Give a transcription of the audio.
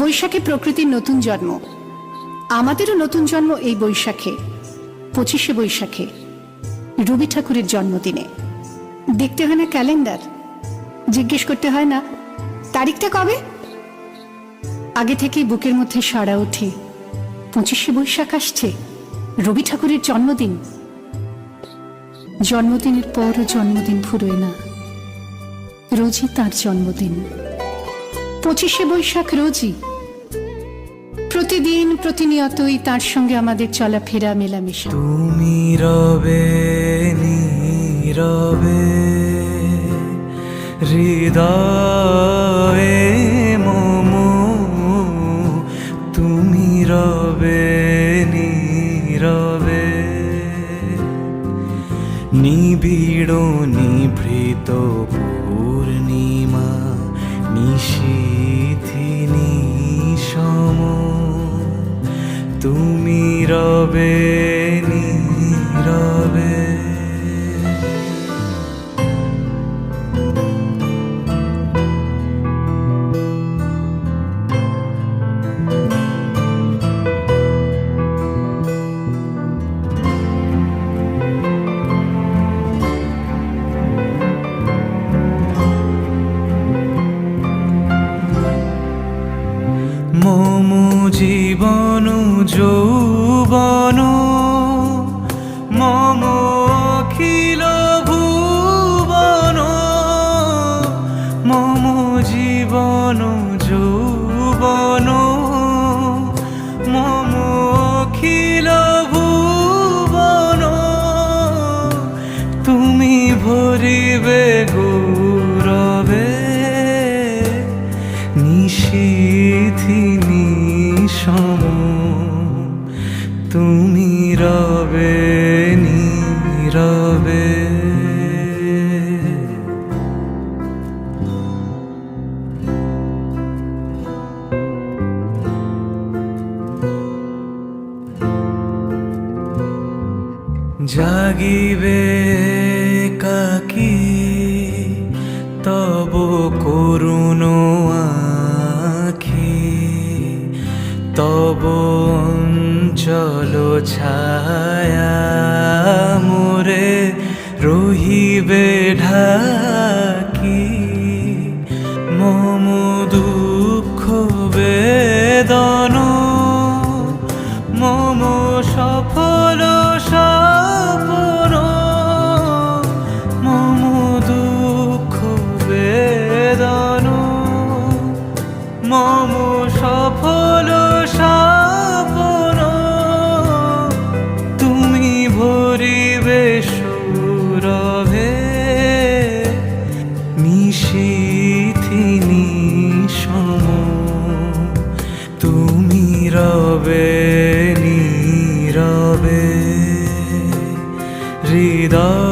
বৈশাখে প্রকৃতির নতুন জন্ম। আমাদেরও নতুন জন্ম এই বৈশাখে, পঁচিশে বৈশাখে, রবি ঠাকুরের জন্মদিনে। দেখতে হয় না ক্যালেন্ডার? জিজ্ঞেস করতে হয় না, তারিখটা কবে? আগে থেকেই বুকের মধ্যে সাড়া ওঠে, পঁচিশে বৈশাখ আসছে, রবি ঠাকুরের জন্মদিন। জন্মদিনের পরও জন্মদিন ফুরোয় না, রোজই তার জন্মদিন। পঁচিশে বৈশাখ রোজই। প্রতিদিন প্রতিনিয়তই তার সঙ্গে আমাদের চলা চলাফেরা মেলামেশা। তুমি রবে নীরবে হৃদয়ে মম, তুমি রবে নীরবে নিবিড়, নিভৃত, পূর্ণিমা। নিশীথি সম। তুমি রবে জীবন যৌবন মম অখিল ভুবন মম জীবন যৌবন মম অখিল ভুবন। তুমি ভরিবে গৌরবে তুমি রবে নীরবে। জাগিবে কাকি তব করুণ তব অঞ্চল ছায়া মোরে রহিবে ঢাকি। মম দুঃখ বেদন, মম সফল সপন মম দুঃখ বেদন, মম নিশীথি সম তুমি রবে নীরবে হৃদয়